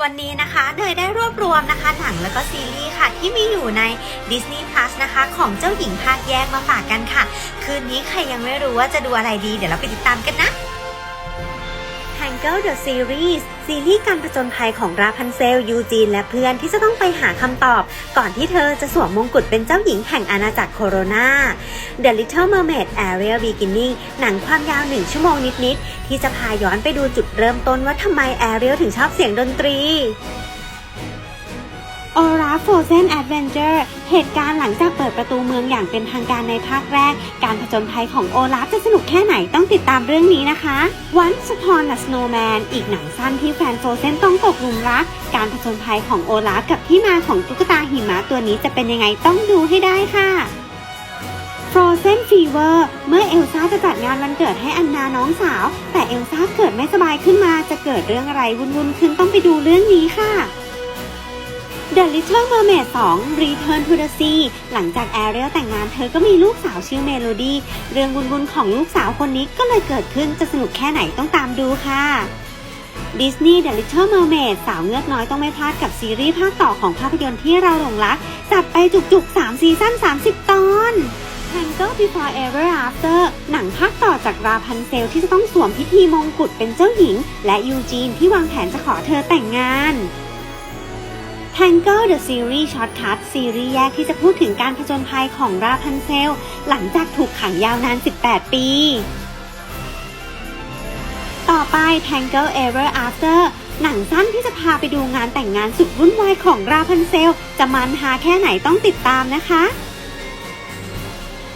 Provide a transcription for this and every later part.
วันนี้นะคะเนยได้รวบรวมนะคะ หนังแล้วก็ซีรีส์ค่ะ ที่มีอยู่ใน Disney Plus นะคะ ของเจ้าหญิงภาคแยกมาฝากกันค่ะ คืนนี้ใครยังไม่รู้ว่าจะดูอะไรดี เดี๋ยวเราไปติดตามกันนะ Tangle the Series ซีรีส์การผจญภัยของราพันเซล ยูจีน และเพื่อนที่จะต้องไปหาคำตอบ ก่อนที่เธอจะสวมมงกุฎเป็นเจ้าหญิงแห่งอาณาจักรโคโรนา The Little Mermaid Ariel Beginning หนังความยาวหนึ่งชั่วโมงนิด ๆ ที่จะพาย้อนไปดูจุดเริ่มต้นว่าทำไมแอเรียลถึงชอบเสียงดนตรี ออราโฟเซนแอดเวนเจอร์เหตุการณ์หลังจากเปิดประตูเมืองอย่างเป็นทางการในภาคแรก การผจญภัยของโอลาฟจะสนุกแค่ไหนต้องติดตามเรื่องนี้นะคะวันสปอนและสโนว์แมนอีกหนังสั้นที่แฟนโฟเซนต้องตกหลุมรัก การผจญภัยของโอลาฟกับที่มาของตุ๊กตาหิมะตัวนี้จะเป็นยังไงต้องดูให้ได้ค่ะ Frozen Fever เมื่อเอลซ่าจะจัดงานวันเกิดให้อันนาน้องสาว แต่เอลซ่าเกิดไม่สบายขึ้นมาจะเกิดเรื่องอะไรวุ่นๆขึ้นต้องไปดูเรื่องนี้ค่ะ The Little Mermaid 2 Return to the Sea หลังจากแอเรียลแต่งงานเธอก็มีลูกสาวชื่อเมโลดี้ เรื่องวุ่นๆของลูกสาวคนนี้ก็เลยเกิดขึ้นจะสนุกแค่ไหนต้องตามดูค่ะดิสนีย์ The Little Mermaid สาวเงือกน้อยต้องไม่พลาดกับซีรีส์ภาคต่อของภาพยนตร์ที่เราหลงรัก จัดไปจุกๆ 3 ซีซั่น 30 ตอน Tangle Before Ever After หนังภาคต่อจากราพันเซลที่จะต้องสวมพิธีมงกุฎเป็นเจ้าหญิง และยูจีนที่วางแผนจะขอเธอแต่งงาน Tangle the Series Shortcut ซีรีส์แยกที่จะพูดถึงการผจญภัยของราพันเซล หลังจากถูกขังยาวนาน 18 ปี ต่อไป Tangle Ever After หนังสั้นที่จะพาไปดูงานแต่งงานสุดวุ่นวายของราพันเซล จะมันหาแค่ไหนต้องติดตามนะคะ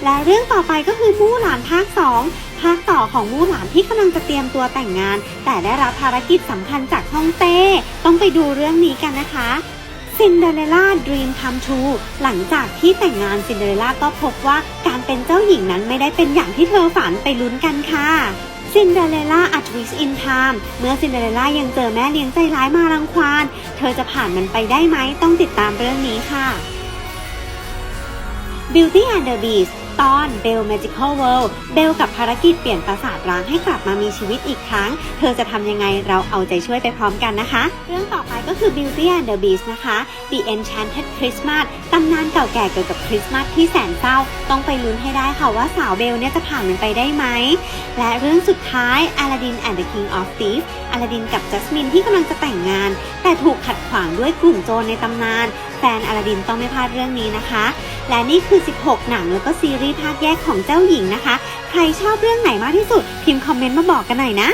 และเรื่องต่อไปก็คือมู่หลานภาค 2 ภาคต่อของมู่หลานที่กำลังจะเตรียมตัวแต่งงาน แต่ได้รับภารกิจสำคัญจากฮ่องเต้ ต้องไปดูเรื่องนี้กันนะคะ ซินเดอเรลล่าดรีมคัมทูหลังจากที่แต่งงานซินเดอเรลล่าก็พบว่าการเป็นเจ้าหญิงนั้นไม่ได้เป็นอย่างที่เธอฝันไปลุ้นกันค่ะซินเดอเรลล่าอัตวิสอินไทม์เมื่อซินเดอเรลล่ายังเจอแม่เลี้ยงใจร้ายมารังควาน เธอจะผ่านมันไปได้ไหมต้องติดตามเรื่องนี้ค่ะ Beauty and the Beast ตอน Belle Magical World เบลกับภารกิจเปลี่ยนปราสาทร้างให้กลับมามีชีวิตอีกครั้ง เธอจะทำยังไงเราเอาใจช่วยไปพร้อมกันนะคะ เรื่องต่อ ก็คือ Beauty and the Beast นะคะ The Enchanted Christmas ตำนานเก่าแก่เกี่ยวกับคริสต์มาสที่แสนเศร้า ต้องไปลุ้นให้ได้ค่ะว่าสาวเบลเนี่ยจะผ่านมันไปได้ไหม และเรื่องสุดท้าย Aladdin and the King of Thieves อลาดินกับจัสมินที่กำลังจะแต่งงาน แต่ถูกขัดขวางด้วยกลุ่มโจรในตำนาน แฟนอลาดินต้องไม่พลาดเรื่องนี้นะคะ และนี่คือ 16 หนังแล้วก็ซีรีส์ภาคแยกของเจ้าหญิงนะคะ ใครชอบเรื่องไหนมากที่สุด พิมพ์คอมเมนต์มาบอกกันหน่อยนะ